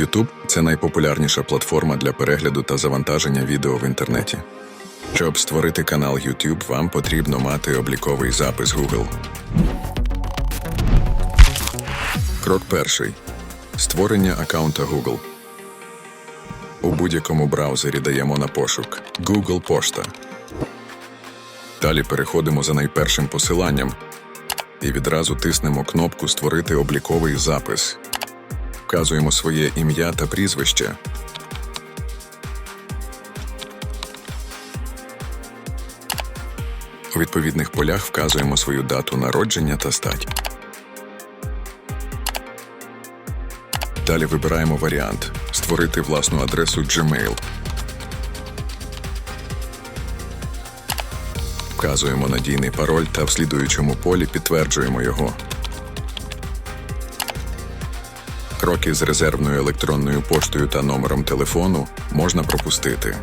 YouTube – це найпопулярніша платформа для перегляду та завантаження відео в інтернеті. Щоб створити канал YouTube, вам потрібно мати обліковий запис Google. Крок перший. Створення аккаунта Google. У будь-якому браузері даємо на пошук Google Пошта. Далі переходимо за найпершим посиланням і відразу тиснемо кнопку Створити обліковий запис. Вказуємо своє ім'я та прізвище. У відповідних полях вказуємо свою дату народження та стать. Далі вибираємо варіант Створити власну адресу Gmail. Вказуємо надійний пароль та в слідуючому полі підтверджуємо його. Кроки з резервною електронною поштою та номером телефону можна пропустити.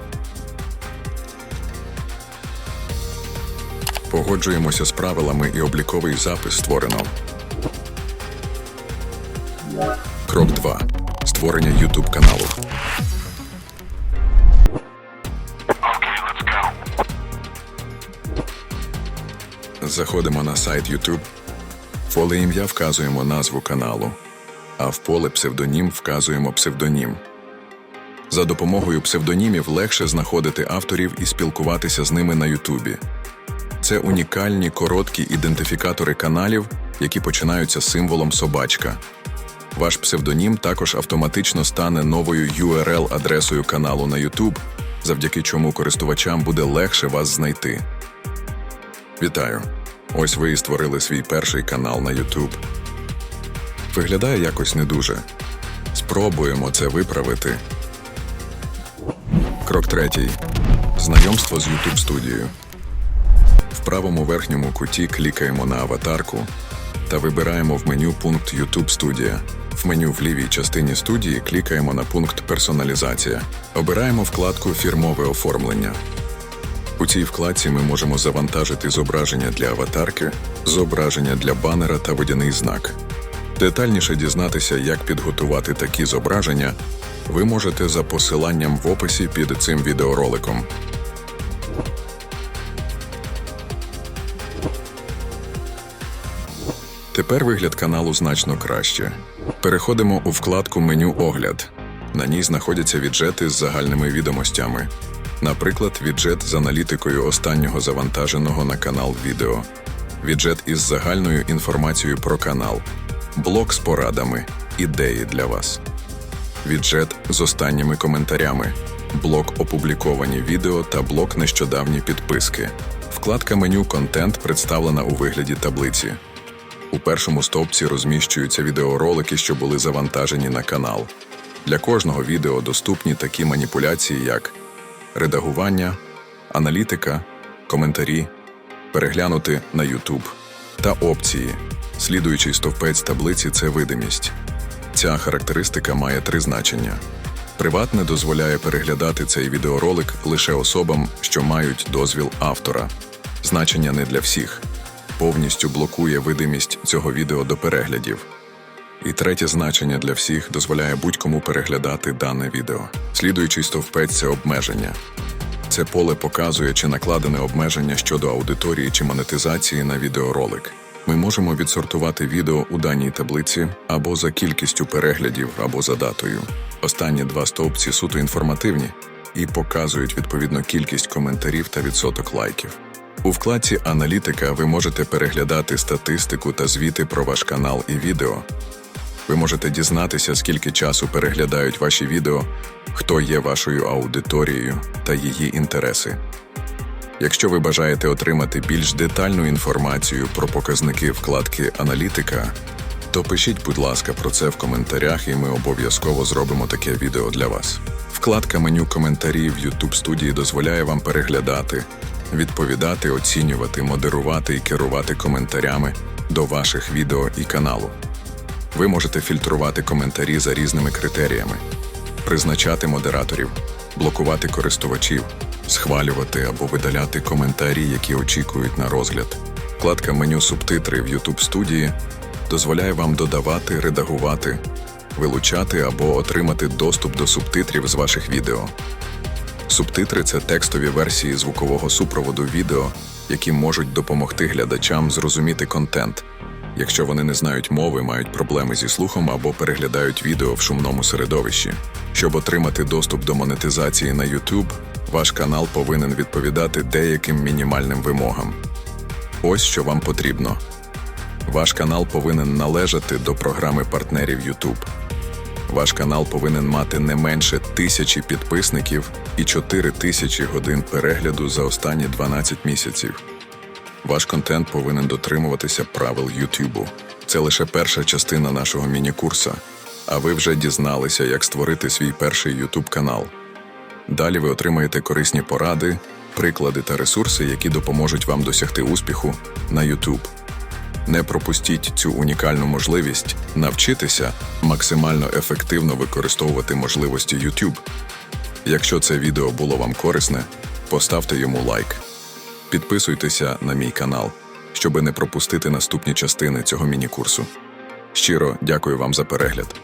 Погоджуємося з правилами і обліковий запис створено. Крок 2. Створення YouTube каналу. Заходимо на сайт YouTube. Поле ім'я вказуємо назву каналу, а в поле псевдонім вказуємо псевдонім. За допомогою псевдонімів легше знаходити авторів і спілкуватися з ними на Ютубі. Це унікальні короткі ідентифікатори каналів, які починаються символом собачка. Ваш псевдонім також автоматично стане новою URL-адресою каналу на YouTube, завдяки чому користувачам буде легше вас знайти. Вітаю! Ось ви і створили свій перший канал на YouTube. Виглядає якось не дуже. Спробуємо це виправити. Крок третій. Знайомство з YouTube студією. В правому верхньому куті клікаємо на аватарку та вибираємо в меню пункт YouTube студія. В меню в лівій частині студії клікаємо на пункт Персоналізація. Обираємо вкладку Фірмове оформлення. У цій вкладці ми можемо завантажити зображення для аватарки, зображення для банера та водяний знак. Детальніше дізнатися, як підготувати такі зображення, ви можете за посиланням в описі під цим відеороликом. Тепер вигляд каналу значно краще. Переходимо у вкладку Меню Огляд. На ній знаходяться віджети з загальними відомостями. Наприклад, віджет з аналітикою останнього завантаженого на канал відео, віджет із загальною інформацією про канал, блок з порадами, ідеї для вас, віджет з останніми коментарями, блок опубліковані відео та блок нещодавні підписки. Вкладка меню Контент представлена у вигляді таблиці. У першому стовпці розміщуються відеоролики, що були завантажені на канал. Для кожного відео доступні такі маніпуляції, як редагування, аналітика, коментарі, переглянути на YouTube та опції. Слідуючий стовпець таблиці це видимість. Ця характеристика має три значення. Приватне дозволяє переглядати цей відеоролик лише особам, що мають дозвіл автора. Значення не для всіх. Повністю блокує видимість цього відео до переглядів. І третє значення для всіх дозволяє будь-кому переглядати дане відео. Слідуючий стовпець це обмеження. Це поле показує, чи накладене обмеження щодо аудиторії чи монетизації на відеоролик. Ми можемо відсортувати відео у даній таблиці або за кількістю переглядів, або за датою. Останні два стовпці суто інформативні і показують відповідно кількість коментарів та відсоток лайків. У вкладці Аналітика ви можете переглядати статистику та звіти про ваш канал і відео. Ви можете дізнатися, скільки часу переглядають ваші відео, хто є вашою аудиторією та її інтереси. Якщо ви бажаєте отримати більш детальну інформацію про показники вкладки Аналітика, то пишіть, будь ласка, про це в коментарях, і ми обов'язково зробимо таке відео для вас. Вкладка меню коментарі в YouTube студії дозволяє вам переглядати, відповідати, оцінювати, модерувати і керувати коментарями до ваших відео і каналу. Ви можете фільтрувати коментарі за різними критеріями, призначати модераторів, блокувати користувачів, схвалювати або видаляти коментарі, які очікують на розгляд. Вкладка меню субтитри в YouTube студії дозволяє вам додавати, редагувати вилучати або отримати доступ до субтитрів з ваших відео. Субтитри це текстові версії звукового супроводу відео, які можуть допомогти глядачам зрозуміти контент, якщо вони не знають мови, мають проблеми зі слухом або переглядають відео в шумному середовищі. Щоб отримати доступ до монетизації на YouTube, ваш канал повинен відповідати деяким мінімальним вимогам. Ось що вам потрібно. Ваш канал повинен належати до програми партнерів YouTube. Ваш канал повинен мати не менше тисячі підписників і 4 тисячі годин перегляду за останні 12 місяців. Ваш контент повинен дотримуватися правил YouTube. Це лише перша частина нашого міні-курса, а ви вже дізналися, як створити свій перший YouTube канал. Далі ви отримаєте корисні поради, приклади та ресурси, які допоможуть вам досягти успіху на YouTube. Не пропустіть цю унікальну можливість навчитися максимально ефективно використовувати можливості YouTube. Якщо це відео було вам корисне, поставте йому лайк. Підписуйтеся на мій канал, щоби не пропустити наступні частини цього міні-курсу. Щиро дякую вам за перегляд.